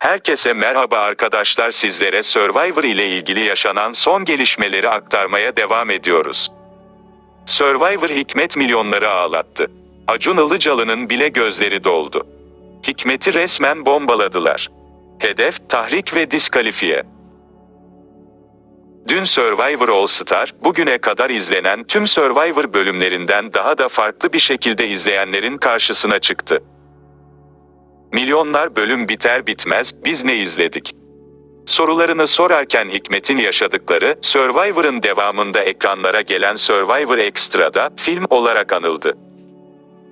Herkese merhaba arkadaşlar sizlere Survivor ile ilgili yaşanan son gelişmeleri aktarmaya devam ediyoruz. Survivor Hikmet milyonları ağlattı. Acun Ilıcalı'nın bile gözleri doldu. Hikmet'i resmen bombaladılar. Hedef, tahrik ve diskalifiye. Dün Survivor All Star, bugüne kadar izlenen tüm Survivor bölümlerinden daha da farklı bir şekilde izleyenlerin karşısına çıktı. Milyonlar bölüm biter bitmez biz ne izledik? Sorularını sorarken Hikmet'in yaşadıkları Survivor'ın devamında ekranlara gelen Survivor Extra'da film olarak anıldı.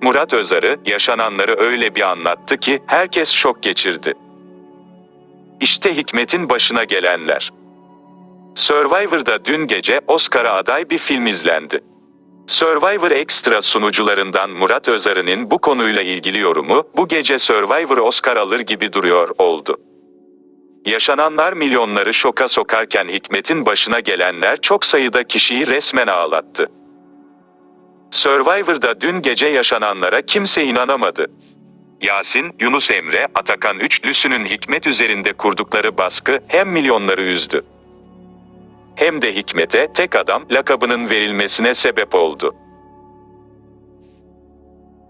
Murat Özarı yaşananları öyle bir anlattı ki herkes şok geçirdi. İşte Hikmet'in başına gelenler. Survivor'da dün gece Oscar'a aday bir film izlendi. Survivor Extra sunucularından Murat Özarı'nın bu konuyla ilgili yorumu, bu gece Survivor Oscar alır gibi duruyor, oldu. Yaşananlar milyonları şoka sokarken Hikmet'in başına gelenler çok sayıda kişiyi resmen ağlattı. Survivor'da dün gece yaşananlara kimse inanamadı. Yasin, Yunus Emre, Atakan üçlüsünün Hikmet üzerinde kurdukları baskı hem milyonları üzdü hem de Hikmet'e tek adam lakabının verilmesine sebep oldu.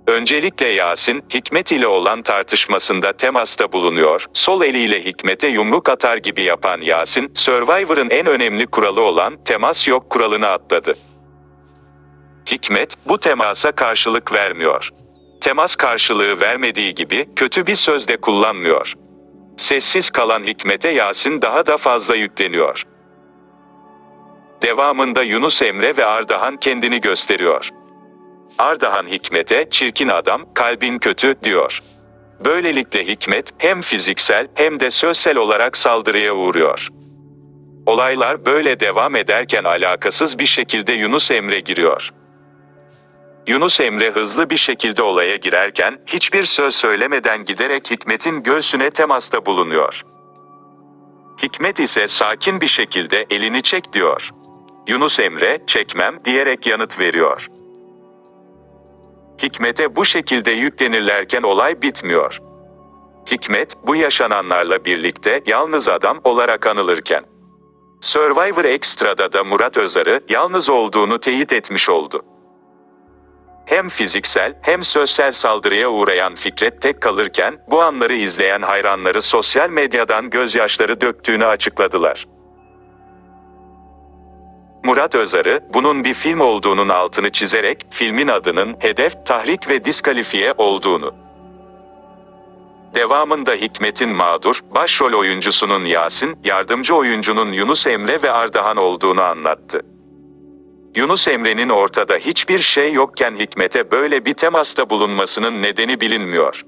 Öncelikle Yasin, Hikmet ile olan tartışmasında temasta bulunuyor, sol eliyle Hikmet'e yumruk atar gibi yapan Yasin, Survivor'ın en önemli kuralı olan temas yok kuralını atladı. Hikmet, bu temasa karşılık vermiyor. Temas karşılığı vermediği gibi, kötü bir söz de kullanmıyor. Sessiz kalan Hikmet'e Yasin daha da fazla yükleniyor. Devamında Yunus Emre ve Ardahan kendini gösteriyor. Ardahan Hikmet'e çirkin adam, kalbin kötü diyor. Böylelikle Hikmet hem fiziksel hem de sözsel olarak saldırıya uğruyor. Olaylar böyle devam ederken alakasız bir şekilde Yunus Emre giriyor. Yunus Emre hızlı bir şekilde olaya girerken hiçbir söz söylemeden giderek Hikmet'in göğsüne temasta bulunuyor. Hikmet ise sakin bir şekilde elini çek diyor. Yunus Emre, çekmem diyerek yanıt veriyor. Hikmet'e bu şekilde yüklenirlerken olay bitmiyor. Hikmet, bu yaşananlarla birlikte yalnız adam olarak anılırken. Survivor Extra'da da Murat Özarı yalnız olduğunu teyit etmiş oldu. Hem fiziksel hem sözsel saldırıya uğrayan Fikret tek kalırken bu anları izleyen hayranları sosyal medyadan gözyaşları döktüğünü açıkladılar. Murat Özarı, bunun bir film olduğunun altını çizerek, filmin adının hedef, tahrik ve diskalifiye olduğunu. Devamında Hikmet'in mağdur, başrol oyuncusunun Yasin, yardımcı oyuncunun Yunus Emre ve Ardahan olduğunu anlattı. Yunus Emre'nin ortada hiçbir şey yokken Hikmet'e böyle bir temasta bulunmasının nedeni bilinmiyor.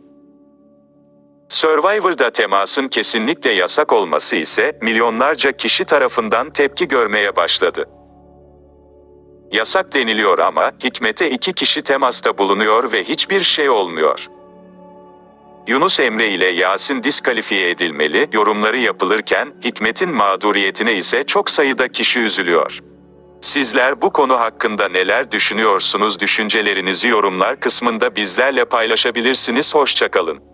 Survivor'da temasın kesinlikle yasak olması ise milyonlarca kişi tarafından tepki görmeye başladı. Yasak deniliyor ama Hikmet'e iki kişi temasta bulunuyor ve hiçbir şey olmuyor. Yunus Emre ile Yasin diskalifiye edilmeli yorumları yapılırken Hikmet'in mağduriyetine ise çok sayıda kişi üzülüyor. Sizler bu konu hakkında neler düşünüyorsunuz? Düşüncelerinizi yorumlar kısmında bizlerle paylaşabilirsiniz. Hoşçakalın.